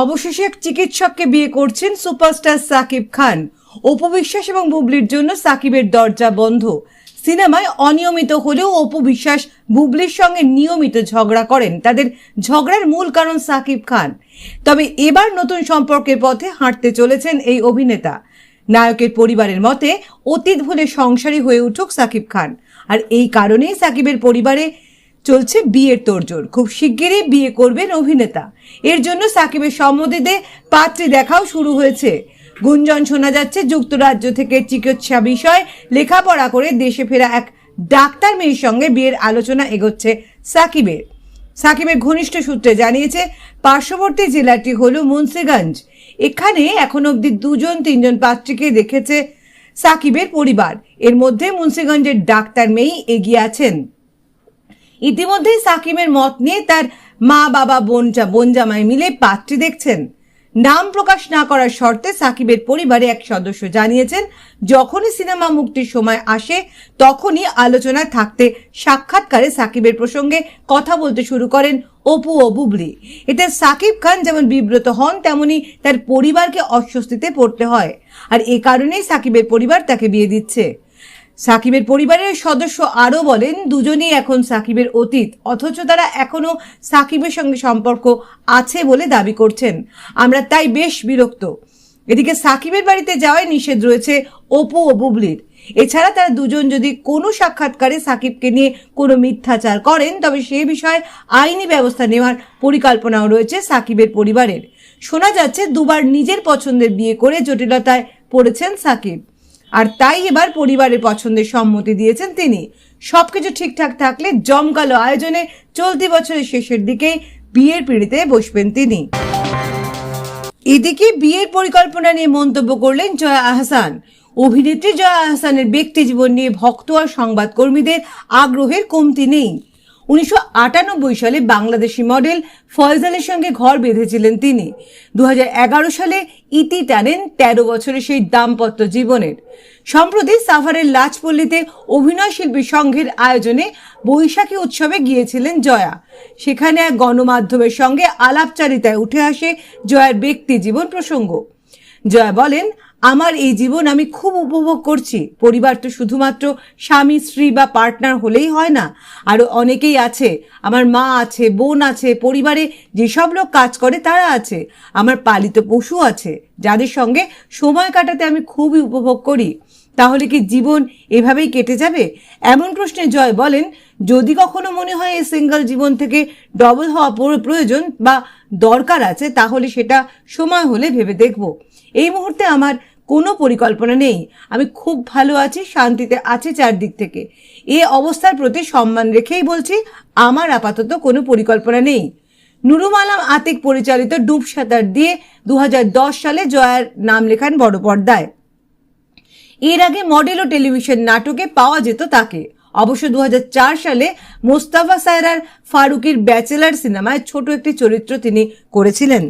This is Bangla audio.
অবশেষে এক চিকিৎসককে বিয়ে করছেন সুপারস্টার সাকিব খান। অপবিশ্বাস এবং বুবলির জন্য সাকিবের দরজা বন্ধ। সিনেমায় অনিয়মিত হলেও অপু বিশ্বাস বুবলির সঙ্গে নিয়মিত ঝগড়া করেন। তাদের ঝগড়ার মূল কারণ সাকিব খান। তবে এবার নতুন সম্পর্কের পথে হাঁটতে চলেছেন এই অভিনেতা। নায়কের পরিবারের মতে, অতীত ভুলে সংসারী হয়ে উঠুক সাকিব খান। আর এই কারণেই সাকিবের পরিবারে চলছে বিয়ের তোড়জোড়। খুব শিগগিরই বিয়ে করবেন অভিনেতা। এর জন্য সাকিবের সম্মতিতে পাত্রী দেখাও শুরু হয়েছে। গুঞ্জন শোনা যাচ্ছে, যুক্তরাজ্য থেকে চিকিৎসা বিষয়, লেখাপড়া করে দেশে ফেরা এক ডাক্তার মেয়ের সঙ্গে বিয়ের আলোচনা এগোচ্ছে সাকিবের। সাকিবের ঘনিষ্ঠ সূত্রে জানিয়েছে, পার্শ্ববর্তী জেলাটি হল মুন্সিগঞ্জ। এখানে এখন অবধি দুজন, তিনজন পাত্রীকে দেখেছে সাকিবের পরিবার। এর মধ্যে মুন্সিগঞ্জের ডাক্তার মেয়েই এগিয়ে আছেন। ইতিমধ্যেই সাকিবের মত নিয়ে তার মা, বাবা, বোন বোন জামাই মিলে পাত্রী দেখছেন। নাম প্রকাশ না করার শর্তে সাকিবের পরিবারে এক সদস্য জানিয়েছেন, যখনই সিনেমা মুক্তির সময় আসে, তখনই আলোচনায় থাকতে সাক্ষাৎকারে সাকিবের প্রসঙ্গে কথা বলতে শুরু করেন অপু ও বুবলি। এতে সাকিব খান যেমন বিব্রত হন, তেমনি তার পরিবারকে অস্বস্তিতে পড়তে হয়। আর এ কারণেই সাকিবের পরিবার তাকে বিয়ে দিচ্ছে। সাকিবের পরিবারের সদস্য আরও বলেন, দুজনেই এখন সাকিবের অতীত, অথচ তারা এখনও সাকিবের সঙ্গে সম্পর্ক আছে বলে দাবি করছেন। আমরা তাই বেশ বিরক্ত। এদিকে সাকিবের বাড়িতে যাওয়ায় নিষেধ রয়েছে অপু ও বুবলির। এছাড়া তারা দুজন যদি কোনো সাক্ষাৎকারে সাকিবকে নিয়ে কোনো মিথ্যাচার করেন, তবে সে বিষয়ে আইনি ব্যবস্থা নেওয়ার পরিকল্পনাও রয়েছে সাকিবের পরিবারের। শোনা যাচ্ছে, দুবার নিজের পছন্দের বিয়ে করে জটিলতায় পড়েছেন সাকিব। আর তাই এবার পরিবারের পছন্দের সম্মতি দিয়েছেন তিনি। সবকিছু ঠিকঠাক থাকলে জমকালো আয়োজনে চলতি বছরের শেষের দিকে বিয়ের পিড়িতে বসবেন তিনি। এদিকে বিয়ের পরিকল্পনা নিয়ে মন্তব্য করলেন জয়া আহসান। অভিনেত্রী জয়া আহসানের ব্যক্তি জীবন নিয়ে ভক্ত আর সংবাদকর্মীদের আগ্রহের কমতি নেই। উনিশশো আটানব্বই সালে বাংলাদেশি মডেল ফয়জালের সঙ্গে ঘর বেঁধেছিলেন তিনি। দু হাজার এগারো সালে ইতি টানেন তেরো বছরের সেই দাম্পত্য জীবনের। সম্প্রতি সাফারের লাজপল্লীতে অভিনয় শিল্পী সংঘের আয়োজনে বৈশাখী উৎসবে গিয়েছিলেন জয়া। সেখানে এক গণমাধ্যমের সঙ্গে আলাপচারিতায় উঠে আসে জয়ার ব্যক্তি জীবন প্রসঙ্গ। জয়া বলেন আমার এই জীবন আমি খুব উপভোগ করছি। পরিবার তো শুধুমাত্র স্বামী, স্ত্রী বা পার্টনার হলেই হয় না। আরও অনেকেই আছে, আমার মা আছে, বোন আছে, পরিবারে যেসব লোক কাজ করে তারা আছে। আমার পালিত পশু আছে, যাদের সঙ্গে সময় কাটাতে আমি খুবই উপভোগ করি। তাহলে কি জীবন এভাবেই কেটে যাবে? এমন প্রশ্নে জয় বলেন, যদি কখনো মনে হয় এই সিঙ্গেল জীবন থেকে ডবল হওয়া প্রয়োজন বা দরকার আছে, তাহলে সেটা সময় হলে ভেবে দেখব। এই মুহূর্তে আমার কোনো পরিকল্পনা নেই। আমি খুব ভালো আছি, শান্তিতে আছি চারদিক থেকে। এ অবস্থার প্রতি সম্মান রেখেই বলছি, আমার আপাতত কোনো পরিকল্পনা নেই। নুরুম আলম আতিক পরিচালিত ডুব সাঁতার দিয়ে দু সালে জয়ার নাম লেখান বড় পর্দায়। এর আগে মডেল ও টেলিভিশন নাটকে পাওয়া যেত তাকে। অবশ্য দু হাজার চার সালে মোস্তাফা সায়রার ফারুকের ব্যাচেলার সিনেমায় ছোট একটি চরিত্র তিনি করেছিলেন।